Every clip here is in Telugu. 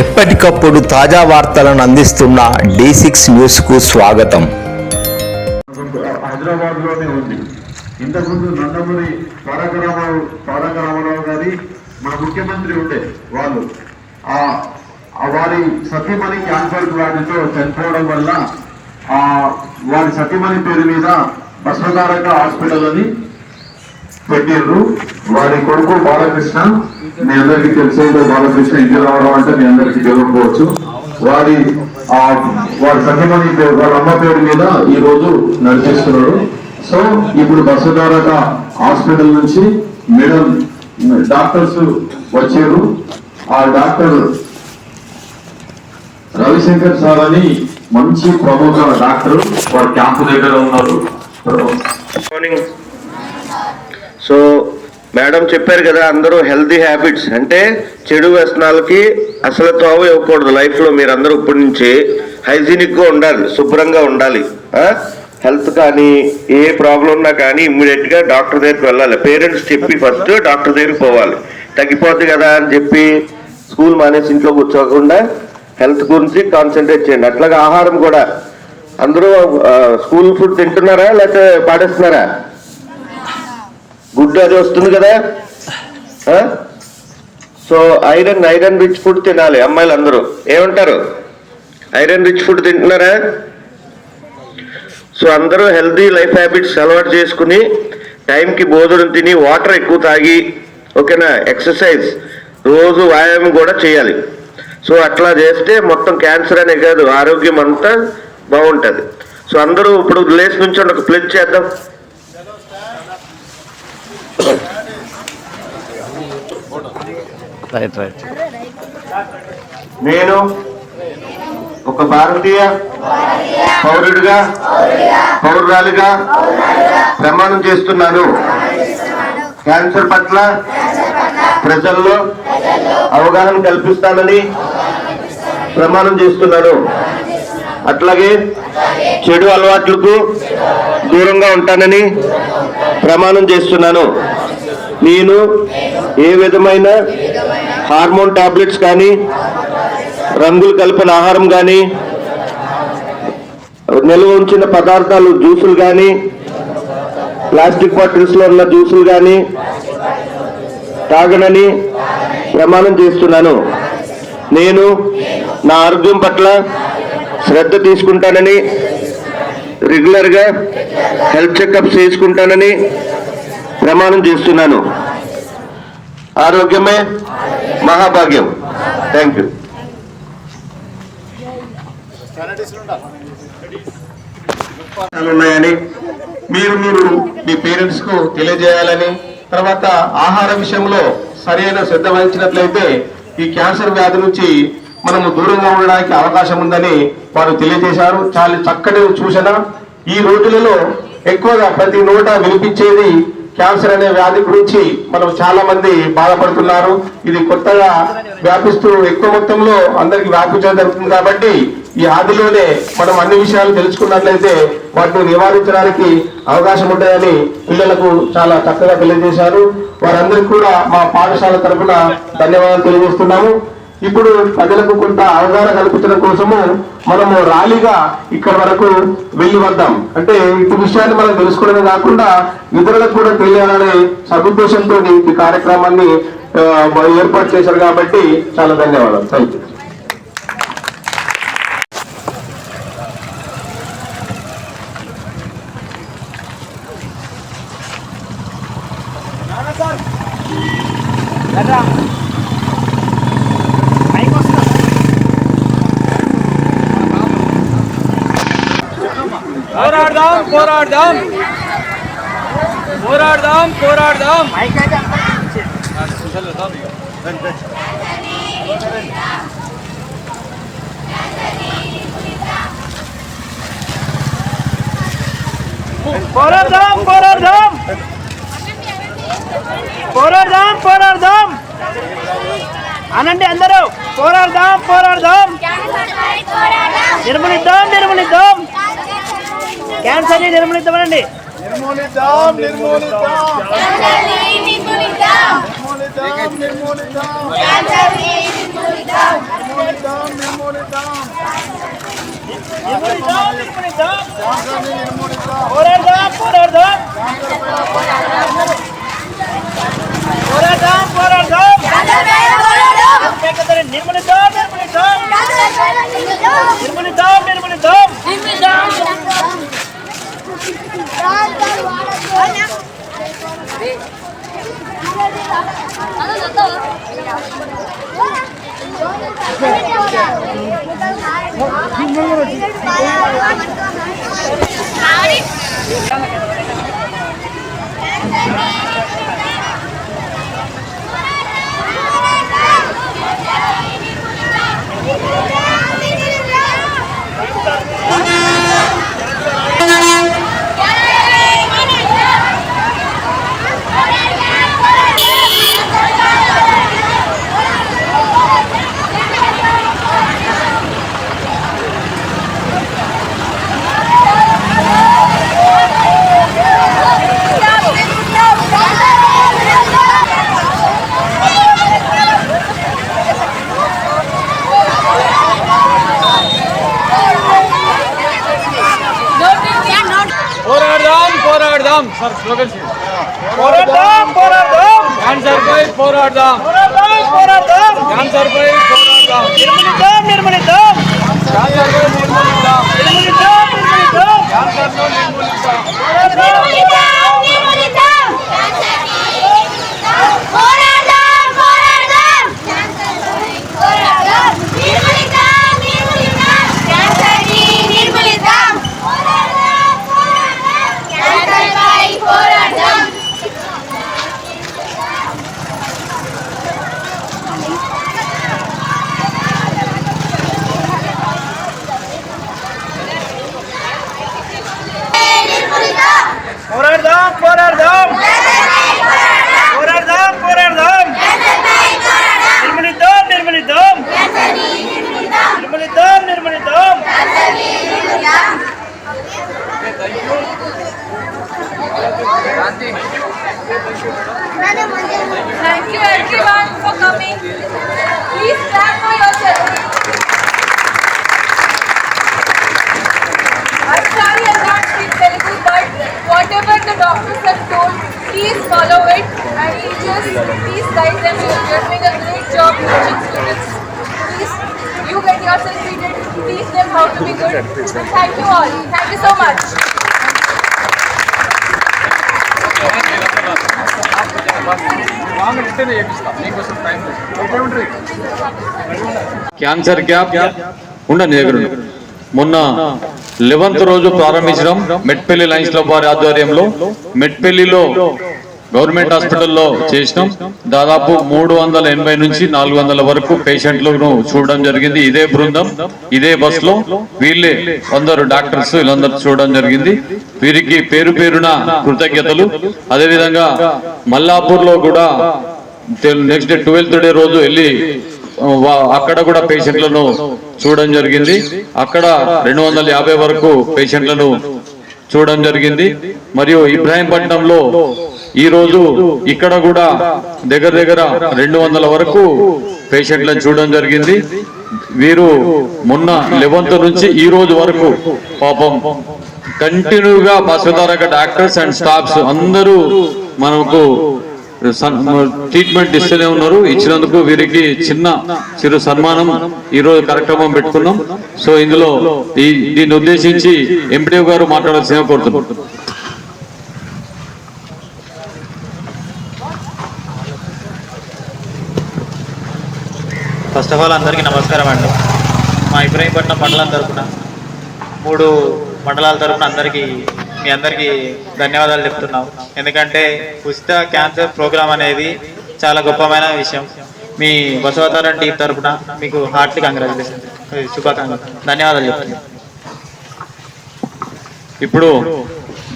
ఎప్పటికప్పుడు తాజా వార్తలను అందిస్తున్న డి సిక్స్ న్యూస్కు స్వాగతం. హైదరాబాద్లోనే ఉంది. ఇంతకుముందు నందమూరి తారక రామారావు తారక రామారావు గారి మన ముఖ్యమంత్రి ఉండే వాళ్ళు. ఆ వారి సతీమణి క్యాన్సర్ వ్యాధితో చనిపోవడం వల్ల ఆ వారి సతీమణి పేరు మీద బసవతారక హాస్పిటల్ అని పెట్టిండ్రు వారి కొడుకు బాలకృష్ణ మీ అందరికీ తెలిసేదో బాలకృష్ణ ఇంటి రావడం అంటే మీ అందరికీ తెలియకపోవచ్చు వారి ఆ వారి సత్యమణి పేరు వాళ్ళ అమ్మ పేరు మీద ఈ రోజు నడిపిస్తున్నారు. సో ఇప్పుడు బసవతారక హాస్పిటల్ నుంచి మేడం డాక్టర్స్ వచ్చారు. ఆ డాక్టర్ రవిశంకర్ సార్ అని మంచి ప్రముఖ డాక్టర్ వారి క్యాంపు దగ్గర ఉన్నారు. మార్నింగ్ సో మేడం చెప్పారు కదా అందరూ హెల్తీ హ్యాబిట్స్ అంటే చెడు వ్యసనాలకి అసలు తోవ ఇవ్వకూడదు. లైఫ్లో మీరు అందరూ ఇప్పటి నుంచి హైజీనిక్గా ఉండాలి శుభ్రంగా ఉండాలి. హెల్త్ కానీ ఏ ప్రాబ్లం ఉన్నా కానీ ఇమ్మీడియట్గా డాక్టర్ దగ్గరికి వెళ్ళాలి. పేరెంట్స్ చెప్పి ఫస్ట్ డాక్టర్ దగ్గరికి పోవాలి. తగ్గిపోద్ది కదా అని చెప్పి స్కూల్ మానేసి ఇంట్లో కూర్చోకుండా హెల్త్ గురించి కాన్సన్ట్రేట్ చేయండి. అట్లాగే ఆహారం కూడా. అందరూ స్కూల్ ఫుడ్ తింటున్నారా లేకపోతే పాడేస్తున్నారా గుడ్డు అది వస్తుంది కదా? So iron iron rich food తినాలి అమ్మాయిలు అందరూ ఏమంటారు? ఐరన్ రిచ్ ఫుడ్ తింటున్నారా? సో అందరూ హెల్తీ లైఫ్ హ్యాబిట్స్ అలవాటు చేసుకుని టైంకి భోజనం తిని వాటర్ ఎక్కువ తాగి ఓకేనా? ఎక్సర్సైజ్ రోజు వ్యాయామం కూడా చేయాలి. సో అట్లా చేస్తే మొత్తం క్యాన్సర్ అనే కాదు ఆరోగ్యం అంతా బాగుంటుంది. సో అందరూ ఇప్పుడు లేచి నుంచి ఒక ప్లెజ్ చేద్దాం. రైట్ రైట్ నేను ఒక భారతీయ పౌరుడిగా పౌరురాలిగా ప్రమాణం చేస్తున్నాను. క్యాన్సర్ పట్ల ప్రజల్లో అవగాహన కల్పిస్తానని ప్రమాణం చేస్తున్నాను. అట్లాగే చెడు అలవాట్లకు దూరంగా ఉంటానని ప్రమాణం చేస్తున్నాను. నేను ఏ విధమైన హార్మోన్ టాబ్లెట్స్ కానీ రంగులు కలిపిన ఆహారం కానీ నిల్వ ఉంచిన పదార్థాలు జ్యూసులు కానీ ప్లాస్టిక్ బాటిల్స్లో ఉన్న జ్యూసులు కానీ తాగనని ప్రమాణం చేస్తున్నాను. నేను నా ఆరోగ్యం పట్ల శ్రద్ధ తీసుకుంటానని రెగ్యులర్గా హెల్త్ చెకప్ చేసుకుంటానని ప్రమాణం చేస్తున్నాను. ఆరోగ్యమే మహాభాగ్యం. Thank you. ఉన్నాయని మీరు మీరు మీ పేరెంట్స్కు తెలియజేయాలని తర్వాత ఆహార విషయంలో సరైన శ్రద్ధ వహించినట్లయితే ఈ క్యాన్సర్ వ్యాధి నుంచి మనము దూరంగా ఉండడానికి అవకాశం ఉందని వారు తెలియజేశారు. చాలా చక్కటి సూచన. ఈ రోజులలో ఎక్కువగా ప్రతి నోట వినిపించేది క్యాన్సర్ అనే వ్యాధి గురించి మనం చాలా మంది బాధపడుతున్నారు. ఇది కొత్తగా వ్యాపిస్తూ ఎక్కువ మొత్తంలో అందరికి వ్యాపించడం జరుగుతుంది కాబట్టి ఈ ఆదిలోనే మనం అన్ని విషయాలు తెలుసుకున్నట్లయితే వాటిని నివారించడానికి అవకాశం ఉంటాయని పిల్లలకు చాలా చక్కగా తెలియజేశారు. వారందరికీ కూడా మా పాఠశాల తరఫున ధన్యవాదాలు తెలియజేస్తున్నాము. ఇప్పుడు ప్రజలకు కొంత అవగాహన కల్పించడం కోసము మనము ర్యాలీగా ఇక్కడ వరకు వెళ్ళి వద్దాం. అంటే ఇటు విషయాన్ని మనం తెలుసుకోవడమే కాకుండా ఇతరులకు కూడా తెలియాలనే సదుద్దేశంతో ఈ కార్యక్రమాన్ని ఏర్పాటు చేశారు కాబట్టి చాలా ధన్యవాదాలు. థ్యాంక్ యూ పోరాడదాం పోరాడదాం. పోరాడదాం పోరాడదాం. పోరాడదాం పోరాడదాం. పోరాడదాం పోరాడదాం. అనండి అందరూ పోరాడదాం పోరాడదాం. నిర్మూలిద్దాం నిర్మూలిద్దాం. క్యాన్సర్ని నిర్మూలిద్దామండి. నిర్మూలిద్దాం నిర్మూలిద్దాం. Thank you everyone for coming. Please clap for yourself. I'm sorry I can't speak Telugu, but whatever the doctors have told, please follow it and just please guide them. You're you're doing a great job teaching students. Please, you get yourself treated. Teach them how to be good. Thank you all. Thank you so much. Cancer camp ఉండండి దగ్గర మొన్న లెవెన్త్ రోజు ప్రారంభించడం మెట్పల్లి లైన్స్లో వారి ఆధ్వర్యంలో. మెట్పల్లిలో గవర్నమెంట్ హాస్పిటల్లో చేసినాం. దాదాపు మూడు వందల ఎనభై నుంచి నాలుగు వందల వరకు పేషెంట్లను చూడడం జరిగింది. ఇదే బృందం ఇదే బస్సులో వీళ్ళే అందరు డాక్టర్స్ వీళ్ళందరూ చూడడం జరిగింది. వీరికి పేరు పేరున కృతజ్ఞతలు. అదేవిధంగా మల్లాపూర్లో కూడా నెక్స్ట్ డే ట్వెల్త్ డే రోజు వెళ్ళి అక్కడ కూడా పేషెంట్లను చూడడం జరిగింది. అక్కడ రెండు వందల యాభై వరకు పేషెంట్లను చూడడం జరిగింది. మరియు ఇబ్రాహీంపట్నంలో ఈ రోజు ఇక్కడ కూడా దగ్గర దగ్గర రెండు వందల వరకు పేషెంట్లను చూడడం జరిగింది. వీరు మొన్న లెవెన్త్ నుంచి ఈ రోజు వరకు పాపం కంటిన్యూగా బసవతారక డాక్టర్స్ అండ్ స్టాఫ్స్ అందరూ మనకు సన్- ట్రీట్మెంట్ ఇస్తూనే ఉన్నారు. ఇచ్చినందుకు వీరికి చిన్న చిరు సన్మానం. ఈ రోజు కార్యక్రమం పెట్టుకున్నాం. సో ఇందులో ఈ దీన్ని ఉద్దేశించి ఎంపీడీఓ గారు మాట్లాడాల్సిన కోరుతున్నాం ఫస్ట్ ఆఫ్ ఆల్ అందరికీ నమస్కారం అండి. మా ఇబ్రాహీంపట్నం మండలం తరపున మూడు మండలాల తరపున అందరికీ మీ అందరికీ ధన్యవాదాలు చెప్తున్నాం. ఎందుకంటే ఉచిత క్యాన్సర్ ప్రోగ్రామ్ అనేది చాలా గొప్పమైన విషయం. మీ బసవతారం టీం తరఫున మీకు హార్ట్లీ కంగ్రాచులేషన్ శుభాకాంక్షలు. ధన్యవాదాలు చెప్తున్నాం. ఇప్పుడు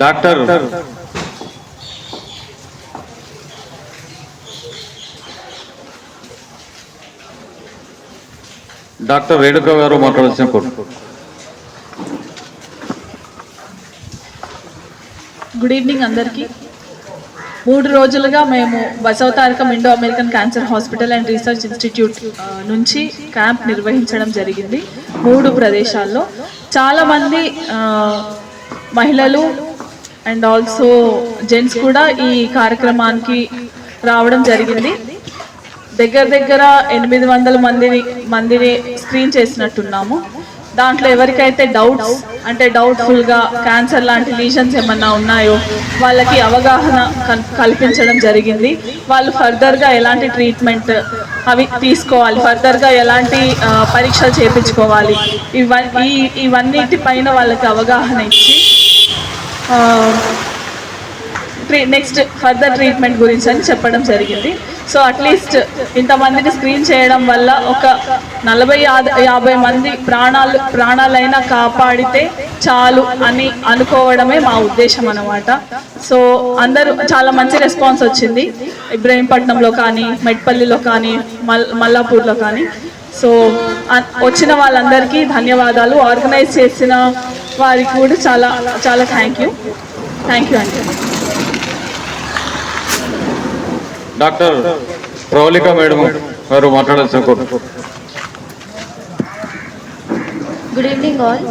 డాక్టర్ డాక్టర్ రేణుక గారు మాట్లాడాల్సిన కోరు గుడ్ ఈవినింగ్ అందరికీ. మూడు రోజులుగా మేము Basavatarakam Indo American cancer hospital and research institute నుంచి క్యాంప్ నిర్వహించడం జరిగింది మూడు ప్రదేశాల్లో. చాలామంది మహిళలు అండ్ ఆల్సో జెంట్స్ కూడా ఈ కార్యక్రమానికి రావడం జరిగింది. దగ్గర దగ్గర ఎనిమిది వందల మందిని మందిని స్క్రీన్ చేసినట్టున్నాము. దాంట్లో ఎవరికైతే డౌట్స్ అంటే డౌట్ఫుల్గా క్యాన్సర్ లాంటి లీజన్స్ ఏమన్నా ఉన్నాయో వాళ్ళకి అవగాహన కల్- కల్పించడం జరిగింది. వాళ్ళు ఫర్దర్గా ఎలాంటి ట్రీట్మెంట్ అవి తీసుకోవాలి ఫర్దర్గా ఎలాంటి పరీక్షలు చేయించుకోవాలి ఇవన్నీ ఇవన్నిటి పైన వాళ్ళకి అవగాహన ఇచ్చి నెక్స్ట్ ఫర్దర్ ట్రీట్మెంట్ గురించి అని చెప్పడం జరిగింది. సో అట్లీస్ట్ ఇంతమందిని స్క్రీన్ చేయడం వల్ల ఒక నలభై యాభై మంది ప్రాణాలు ప్రాణాలైనా కాపాడితే చాలు అని అనుకోవడమే మా ఉద్దేశం అనమాట సో అందరూ చాలా మంచి రెస్పాన్స్ వచ్చింది. ఇబ్రహీంపట్నంలో కానీ మెట్పల్లిలో కానీ మల్ మల్లాపూర్లో కానీ. సో వచ్చిన వాళ్ళందరికీ ధన్యవాదాలు. ఆర్గనైజ్ చేసిన వారికి కూడా చాలా చాలా థ్యాంక్ యూ థ్యాంక్ యూ అండి డాక్టర్ ప్రవళిక మేడం గారు మాట్లాడాల్సిన గుడ్ ఈవినింగ్ ఆల్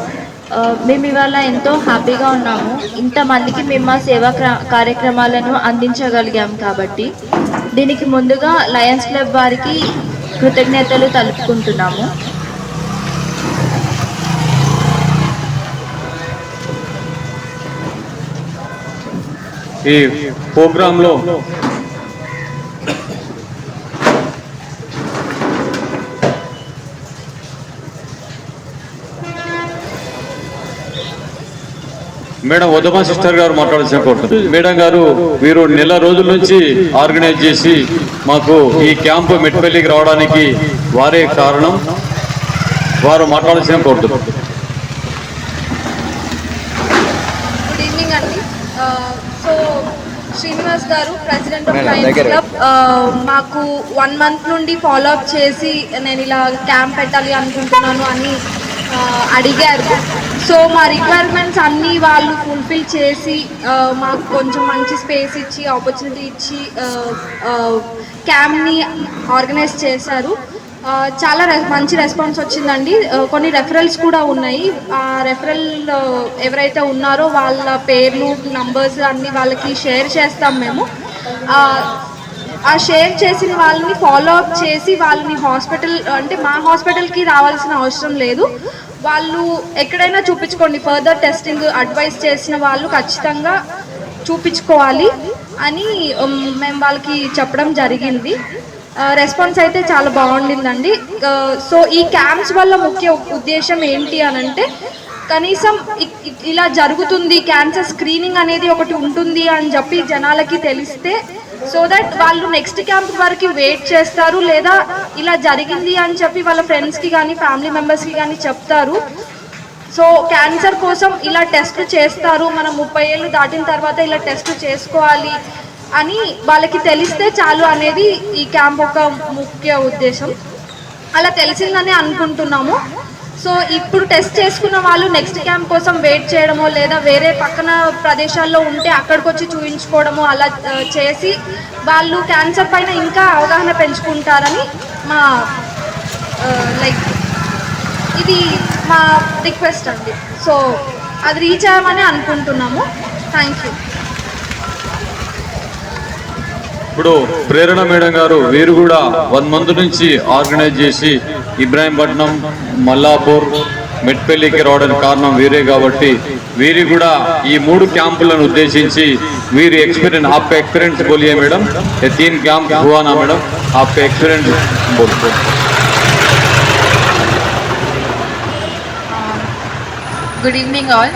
మేము ఇవాళ ఎంతో హ్యాపీగా ఉన్నాము. ఇంతమందికి మేము మా సేవా క్ర- కార్యక్రమాలను అందించగలిగాం కాబట్టి దీనికి ముందుగా లయన్స్ క్లబ్ వారికి కృతజ్ఞతలు తెలుపుకుంటున్నాము. ఈ ప్రోగ్రాంలో మేడం ఉద్దమ సిస్టర్ గారు మాట్లాడాల్సిన కోరుతుంది. మేడం గారు వీరు నెల రోజుల నుంచి ఆర్గనైజ్ చేసి మాకు ఈ క్యాంపు మెట్పల్లికి రావడానికి వారే కారణం. వారు మాట్లాడాల్సిన కోరుతున్నారు గుడ్ ఈవినింగ్ అండి. సో శ్రీనివాస్ గారు ప్రెసిడెంట్ ఆఫ్ లయన్స్ క్లబ్ మాకు వన్ మంత్ నుండి ఫాలో అప్ చేసి నేను ఇలా క్యాంప్ పెట్టాలి అనుకుంటున్నాను అని అడిగారు. సో మా రిక్వైర్మెంట్స్ అన్నీ వాళ్ళు ఫుల్ఫిల్ చేసి మాకు కొంచెం మంచి స్పేస్ ఇచ్చి ఆపర్చునిటీ ఇచ్చి క్యాంప్ని ఆర్గనైజ్ చేశారు. చాలా మంచి రెస్పాన్స్ వచ్చిందండి. కొన్ని రెఫరల్స్ కూడా ఉన్నాయి. ఆ రెఫరల్ ఎవరైతే ఉన్నారో వాళ్ళ పేర్లు నంబర్స్ అన్నీ వాళ్ళకి షేర్ చేస్తాం మేము. ఆ, ఆ షేర్ చేసిన వాళ్ళని ఫాలో అప్ చేసి వాళ్ళని హాస్పిటల్ అంటే మా హాస్పిటల్కి రావాల్సిన అవసరం లేదు. వాళ్ళు ఎక్కడైనా చూపించుకోండి. ఫర్దర్ టెస్టింగ్ అడ్వైస్ చేసిన వాళ్ళు ఖచ్చితంగా చూపించుకోవాలి అని మేము వాళ్ళకి చెప్పడం జరిగింది. రెస్పాన్స్ అయితే చాలా బాగుండిందండి. సో ఈ క్యాంప్స్ వల్ల ముఖ్య ఉద్దేశం ఏంటి అని అంటే కనీసం ఇ- ఇలా జరుగుతుంది క్యాన్సర్ స్క్రీనింగ్ అనేది ఒకటి ఉంటుంది అని చెప్పి జనాలకి తెలిస్తే సో దట్ వాళ్ళు నెక్స్ట్ క్యాంప్ వరకు వెయిట్ చేస్తారు లేదా ఇలా జరిగింది అని చెప్పి వాళ్ళ ఫ్రెండ్స్కి కానీ ఫ్యామిలీ మెంబర్స్కి కానీ చెప్తారు. సో క్యాన్సర్ కోసం ఇలా టెస్ట్ చేస్తారు మనం ముప్పై ఏళ్ళు దాటిన తర్వాత ఇలా టెస్ట్ చేసుకోవాలి అని వాళ్ళకి తెలిస్తే చాలు అనేది ఈ క్యాంప్ ఒక ముఖ్య ఉద్దేశం. అలా తెలిసిందని అనుకుంటున్నాము. సో ఇప్పుడు టెస్ట్ చేసుకున్న వాళ్ళు నెక్స్ట్ క్యాంప్ కోసం వెయిట్ చేయడమో లేదా వేరే పక్కన ప్రదేశాల్లో ఉంటే అక్కడికి వచ్చి చూపించుకోవడమో అలా చేసి వాళ్ళు క్యాన్సర్ పైన ఇంకా అవగాహన పెంచుకుంటారని మా లైక్ ఇది మా రిక్వెస్ట్ అండి. సో అది రీచ్ అవ్వమని అనుకుంటున్నాము. Thank you. ఇప్పుడు ప్రేరణ మేడం గారు వీరు కూడా వన్ మంత్ నుంచి ఆర్గనైజ్ చేసి ఇబ్రాహీంపట్నం మల్లాపూర్ మెట్పల్లికి రావడానికి కారణం వీరే కాబట్టి వీరి కూడా ఈ మూడు క్యాంపులను ఉద్దేశించి వీరి ఎక్స్పీరియన్స్ ఆప్ ఎక్స్పీరియన్స్ బోలియే మేడం తీన్ camp భువానా madam AAP experience good good evening all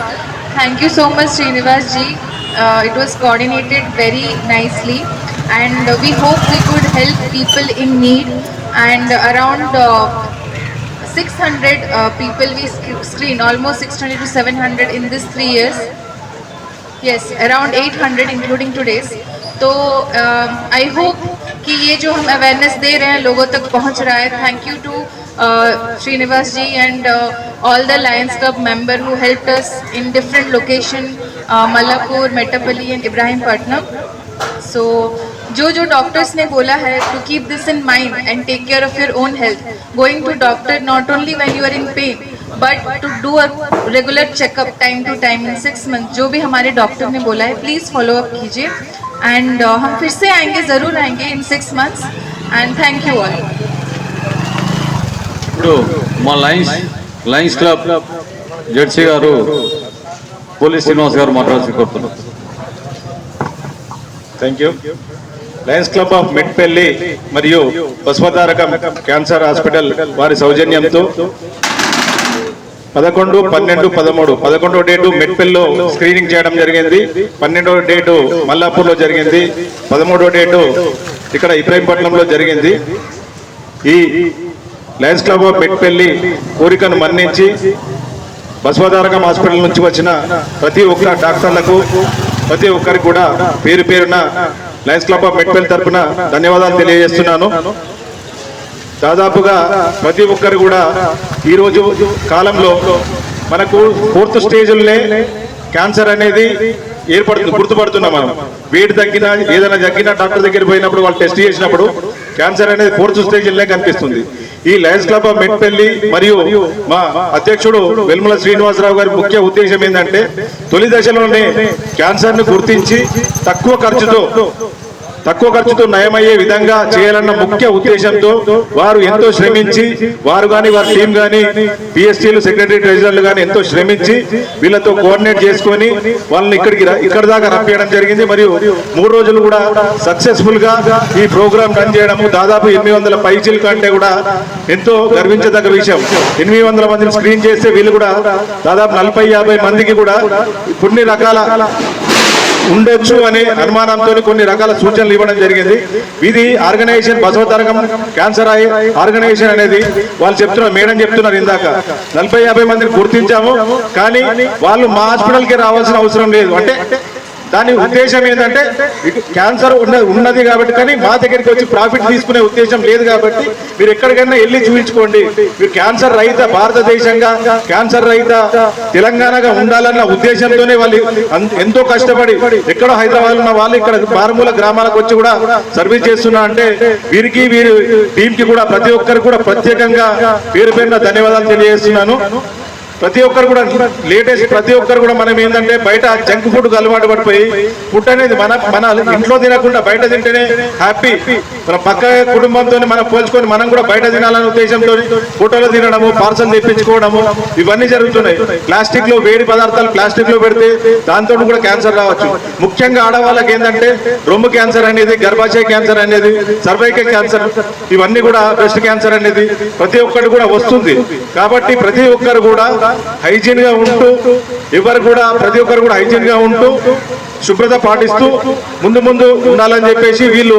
thank you so much జీ. Ji uh, it was coordinated very nicely. and uh, we hope we could help people in need and around uh, 600 uh, people we sc- screened, almost 600 to 700 in this three years. Yes, around 800 including today's. तो आई होप कि ये जो हम अवेयरनेस दे रहे हैं लोगों तक पहुंच रहा है thank you to Srinivas ji and all the Lions Club member who helped us in different location uh, Malapur, Metapalli and Ibrahimpatnam. So, जो जो डॉक्टर्स ने बोला है to keep this in mind and take care of your own health. Going to doctor not only when you are in pain, but to do a regular checkup time to time in six months. जो भी हमारे डॉक्टर ने बोला है प्लीज़ फॉलो अप कीजिए एंड हम फिर से आएंगे ज़रूर आएंगे in six months and thank you all ఇప్పుడు మా లయన్స్ లయన్స్ క్లబ్ జడ్సీ గారు పోలీస్ శ్రీనివాస్ గారు మాట్లాడాల్సి కోరుతున్నారు thank you Lions club of Metpally మరియు బస్వతారకం క్యాన్సర్ హాస్పిటల్ వారి సౌజన్యంతో పదకొండు పన్నెండు పదమూడు పదకొండో డేటు మెట్పెల్లో స్క్రీనింగ్ చేయడం జరిగింది. పన్నెండో డేటు మల్లాపూర్లో జరిగింది. పదమూడో డేటు ఇక్కడ ఇబ్రాహీంపట్నంలో జరిగింది. ఈ లయన్స్ క్లబ్ ఆఫ్ మెట్పెల్లి కోరికను మన్నించి బసవతారకం హాస్పిటల్ నుంచి వచ్చిన ప్రతి ఒక్క డాక్టర్లకు ప్రతి ఒక్కరికి కూడా పేరు పేరున లయన్స్ క్లబ్ ఆఫ్ మెట్పల్లి తరఫున ధన్యవాదాలు తెలియజేస్తున్నాను. దాదాపుగా ప్రతి ఒక్కరు కూడా ఈరోజు కాలంలో మనకు ఫోర్త్ స్టేజ్లోనే క్యాన్సర్ అనేది ఏర్పడుతుంది గుర్తుపడుతున్నాం మనం. వేడి తగ్గినా ఏదైనా తగ్గినా డాక్టర్ దగ్గర పోయినప్పుడు వాళ్ళు టెస్ట్ చేసినప్పుడు క్యాన్సర్ అనేది ఫోర్త్ స్టేజ్లోనే కనిపిస్తుంది. ఈ లయన్స్ క్లబ్ ఆఫ్ మెట్పల్లి మరియు మా అధ్యక్షుడు వెల్ముల శ్రీనివాసరావు గారి ముఖ్య ఉద్దేశం ఏంటంటే తొలి దశలోనే క్యాన్సర్ను గుర్తించి తక్కువ ఖర్చుతో తక్కువ ఖర్చుతో నయమయ్యే విధంగా చేయాలన్న ముఖ్య ఉద్దేశంతో వారు ఎంతో శ్రమించి వారు కానీ వారి టీం కానీ పిఎస్టీలు సెక్రటరీ ట్రెజరర్లు కానీ ఎంతో శ్రమించి వీళ్ళతో కోఆర్డినేట్ చేసుకొని వాళ్ళని ఇక్కడికి ఇక్కడ దాకా రప్పించడం జరిగింది. మరియు మూడు రోజులు కూడా సక్సెస్ఫుల్గా ఈ ప్రోగ్రామ్ రన్ చేయడము దాదాపు ఎనిమిది వందల పైచీల కంటే కూడా ఎంతో గర్వించదగ్గ విషయం. ఎనిమిది వందల మందిని స్క్రీన్ చేస్తే వీళ్ళు కూడా దాదాపు నలభై యాభై మందికి కూడా కొన్ని రకాల ఉండొచ్చు అనే అనుమానంతో కొన్ని రకాల సూచనలు ఇవ్వడం జరిగింది. ఇది ఆర్గనైజేషన్ బసవతరగం క్యాన్సర్ ఐ ఆర్గనైజేషన్ అనేది వాళ్ళు చెప్తున్నారు మేడం చెప్తున్నారు ఇందాక. నలభై యాభై మందిని గుర్తించాము కానీ వాళ్ళు మా హాస్పిటల్కి రావాల్సిన అవసరం లేదు. అంటే దాని ఉద్దేశం ఏంటంటే క్యాన్సర్ ఉన్న ఉన్నది కాబట్టి కానీ మా దగ్గరికి వచ్చి ప్రాఫిట్ తీసుకునే ఉద్దేశం లేదు కాబట్టి మీరు ఎక్కడికైనా వెళ్ళి చూపించుకోండి. మీరు క్యాన్సర్ రహిత భారతదేశంగా క్యాన్సర్ రహిత తెలంగాణగా ఉండాలన్న ఉద్దేశంతోనే వాళ్ళు ఎంతో కష్టపడి ఎక్కడో హైదరాబాద్ ఉన్న వాళ్ళు ఇక్కడ మారుమూల గ్రామాలకు వచ్చి కూడా సర్వీస్ చేస్తున్నా అంటే వీరికి వీరి టీం కి కూడా ప్రతి ఒక్కరికి కూడా ప్రత్యేకంగా పేరు పేరున ధన్యవాదాలు తెలియజేస్తున్నాను. ప్రతి ఒక్కరు కూడా లేటెస్ట్ ప్రతి ఒక్కరు కూడా మనం ఏంటంటే బయట జంక్ ఫుడ్ అలవాటు పడిపోయి ఫుడ్ అనేది మన మన ఇంట్లో తినకుండా బయట తింటేనే హ్యాపీ. మన పక్క కుటుంబంతో మనం పోల్చుకొని మనం కూడా బయట తినాలనే ఉద్దేశంతో ఫోటోలు తినడము పార్సల్ తెప్పించుకోవడము ఇవన్నీ జరుగుతున్నాయి. ప్లాస్టిక్లో వేడి పదార్థాలు ప్లాస్టిక్లో పెడితే దాంతో కూడా క్యాన్సర్ రావచ్చు. ముఖ్యంగా ఆడవాళ్ళకి ఏంటంటే రొమ్ము క్యాన్సర్ అనేది గర్భాశయ క్యాన్సర్ అనేది సర్వైకల్ క్యాన్సర్ ఇవన్నీ కూడా బ్రెస్ట్ క్యాన్సర్ అనేది ప్రతి ఒక్కటి కూడా వస్తుంది. కాబట్టి ప్రతి ఒక్కరు కూడా హైజీన్గా ఉంటూ ఎవరు కూడా ప్రతి ఒక్కరు కూడా హైజీన్గా ఉంటూ శుభ్రత పాటిస్తూ ముందు ముందు ఉండాలని చెప్పేసి వీళ్ళు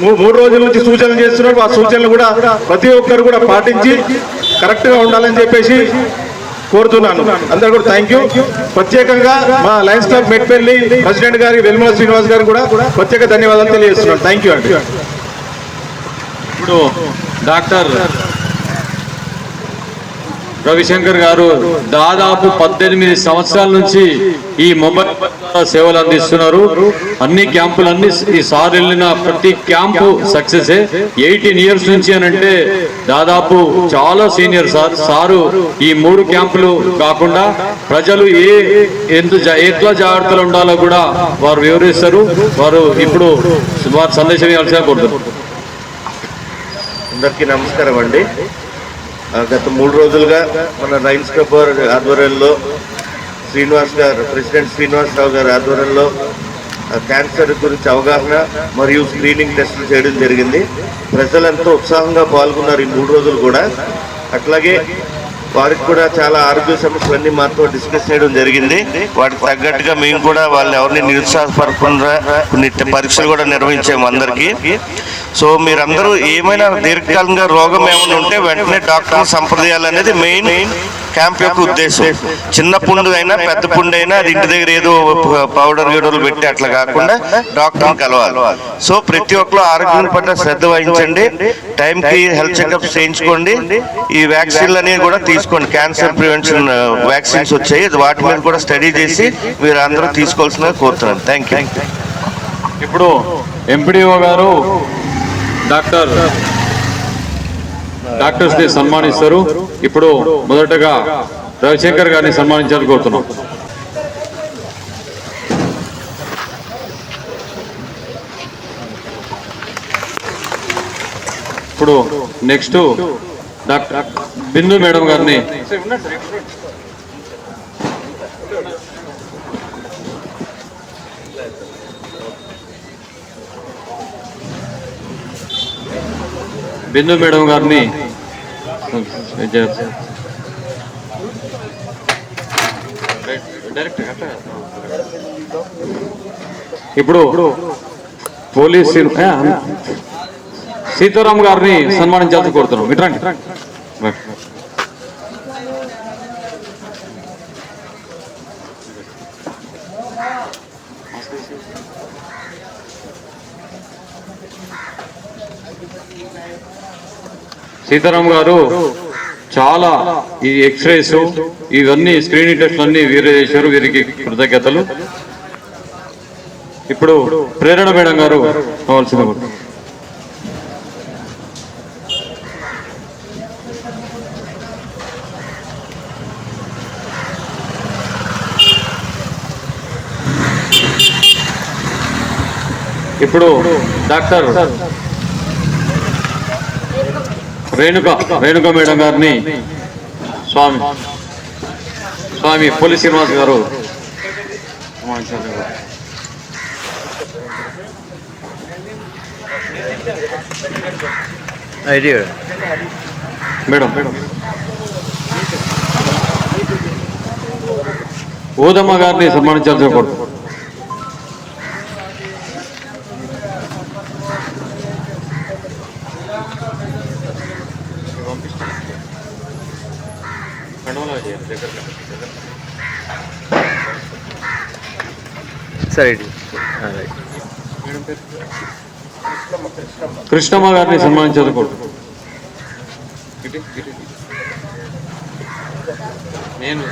మూ- మూడు రోజుల నుంచి సూచనలు చేస్తున్నారు. ఆ సూచనలు కూడా ప్రతి ఒక్కరు కూడా పాటించి కరెక్ట్గా ఉండాలని చెప్పేసి కోరుతున్నాను. అందరు కూడా థ్యాంక్ యూ ప్రత్యేకంగా మా లయన్స్ క్లబ్ మెట్పల్లి ప్రెసిడెంట్ గారి వెల్మల శ్రీనివాస్ గారు కూడా ప్రత్యేక ధన్యవాదాలు తెలియజేస్తున్నాను. థ్యాంక్ యూ అండి. ఇప్పుడు డాక్టర్ రవిశంకర్ గారు దాదాపు పద్దెనిమిది సంవత్సరాల నుంచి ఈ మొబైల్ సేవలు అందిస్తున్నారు. అన్ని క్యాంపులన్నీ ఈ సార్ వెళ్ళిన ప్రతి క్యాంపు సక్సెస్ ఎయిటీన్ ఇయర్స్ నుంచి అని అంటే దాదాపు చాలా సీనియర్ సార్. సారు ఈ మూడు క్యాంపులు కాకుండా ప్రజలు ఏ ఎంత జా- ఎట్లా జాగ్రత్తలు ఉండాలో కూడా వారు వివరిస్తారు. వారు ఇప్పుడు వారు సందేశం ఇవ్వాల్సిన కోరుతున్నారు అందరికీ నమస్కారం అండి. గత మూడు రోజులుగా మన రైల్స్ క్లబ్ ఆధ్వర్యంలో శ్రీనివాస్ గారు ప్రెసిడెంట్ శ్రీనివాసరావు గారి ఆధ్వర్యంలో క్యాన్సర్ గురించి అవగాహన మరియు స్క్రీనింగ్ టెస్టులు చేయడం జరిగింది. ప్రజలంతా ఉత్సాహంగా పాల్గొన్నారు ఈ మూడు రోజులు కూడా. అట్లాగే వారికి కూడా చాలా ఆరోగ్య సమస్యలన్నీ మాతో డిస్కస్ చేయడం జరిగింది. వాటికి తగ్గట్టుగా మేము కూడా వాళ్ళని ఎవరిని నిరుత్సాహపరకుండా కొన్ని పరీక్షలు కూడా నిర్వహించాము అందరికీ. సో మీరందరూ ఏమైనా దీర్ఘకాలంగా రోగం ఏమైనా ఉంటే వెంటనే డాక్టర్ సంప్రదించాలనేది మెయిన్ క్యాంప్ యొక్క ఉద్దేశం. చిన్న పుండు అయినా పెద్ద పుండు అయినా అది ఇంటి దగ్గర ఏదో పౌడర్ గిడలు పెట్టి అట్లా కాకుండా డాక్టర్ని కలవాలి. సో ప్రతి ఒక్కరు ఆరోగ్యం పట్ల శ్రద్ధ వహించండి. టైంకి హెల్త్ చెకప్ చేయించుకోండి. ఈ వ్యాక్సిన్లు అనేవి కూడా తీసుకోండి. క్యాన్సర్ ప్రివెన్షన్ వ్యాక్సిన్స్ వచ్చాయి. వాటి మీద కూడా స్టడీ చేసి మీరు అందరూ తీసుకోవాల్సిన కోరుతున్నాను. థ్యాంక్ యూ ఇప్పుడు ఎంపీడీఓ గారు డాక్టర్ డాక్టర్స్ని సన్మానిస్తారు. ఇప్పుడు మొదటగా రవిశంకర్ గారిని సన్మానించాలని కోరుతున్నాం. ఇప్పుడు నెక్స్ట్ డాక్టర్ బిందు మేడం గారిని బిందు మేడం గారిని ఇప్పుడు పోలీస్ సీతారాం గారిని సన్మానించాల్సి కోరుతున్నాం. ఇట్రండి సీతారాం గారు చాలా ఈ ఎక్స్రేస్ ఇవన్నీ స్క్రీనింగ్ టెస్ట్లు అన్ని వీరే చేశారు వీరికి కృతజ్ఞతలు. ఇప్పుడు ప్రేరణ మేడం గారు కావాల్సిన ఇప్పుడు డాక్టర్ రేణుక రేణుక మేడం గారిని స్వామి స్వామి పోలీస్ శ్రీనివాస్ గారు సన్మానించాలి. మేడం ఓదమ్మ గారిని కోరు కృష్ణమ్మ గారిని సన్మానించాల్సిన కోరు నేను.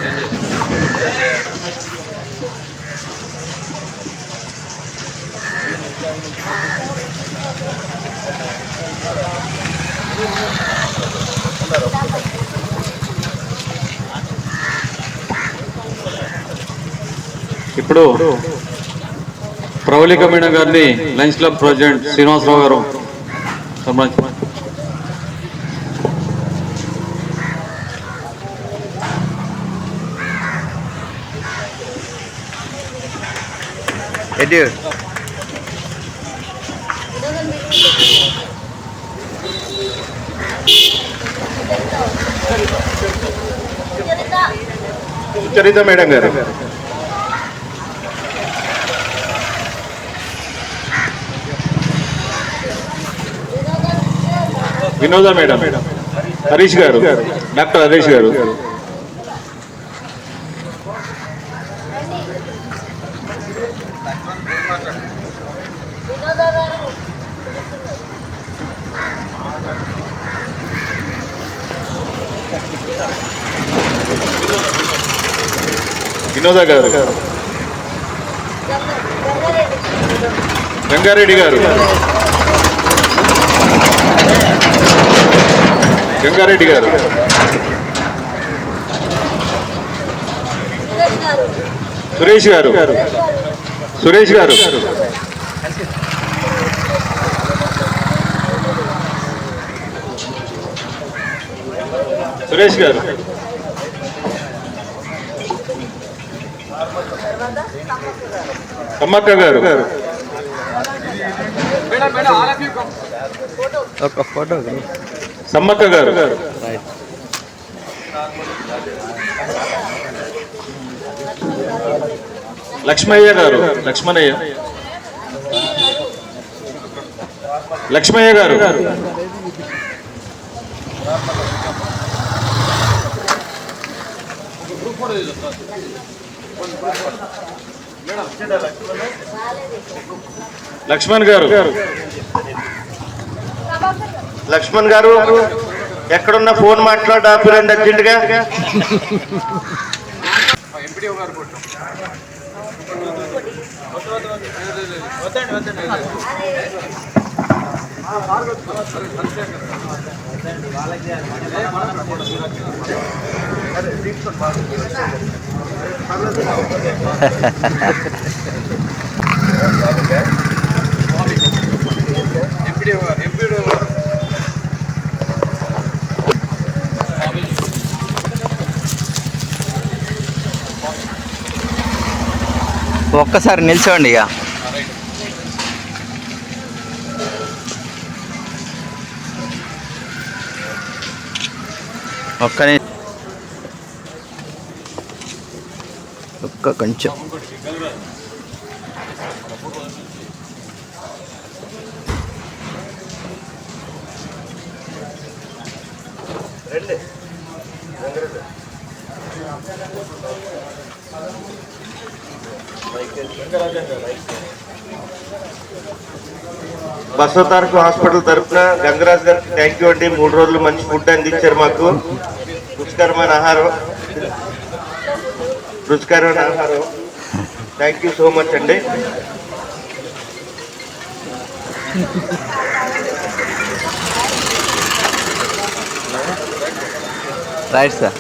ఇప్పుడు ప్రవళిక మేడం గారిని లయన్స్ క్లబ్ ప్రెసిడెంట్ శ్రీనివాసరావు గారు సన్మానించారు సుచరిత మేడం గారు వినోద మేడం. హరీష్ గారు. డాక్టర్ హరీష్ గారు. వినోద గారు. రంగారెడ్డి గారు. గంగారెడ్డి గారు. సురేష్ గారు. సురేష్ గారు. సురేష్ గారు. అమ్మక్క గారు. సమ్మక్క గారు. లక్ష్మయ్య గారు లక్ష్మణయ్య. లక్ష్మయ్య గారు. లక్ష్మణ్ గారు. లక్ష్మణ్ గారు ఎక్కడున్న ఫోన్ మాట్లాడి ఆపిరండి అర్జెంటుగా. ఒక్కసారి నిల్చోండి ఇక. ఒక్క ఒక్క కొంచెం. బసవతారకు హాస్పిటల్ తరఫున గంగరాజ్ గారికి థ్యాంక్ యూ అండి. మూడు రోజులు మంచి ఫుడ్ అందించారు మాకు. రుచికరమైన ఆహారం. రుచికరమైన ఆహారం. థ్యాంక్ యూ సో మచ్ అండి. Right sir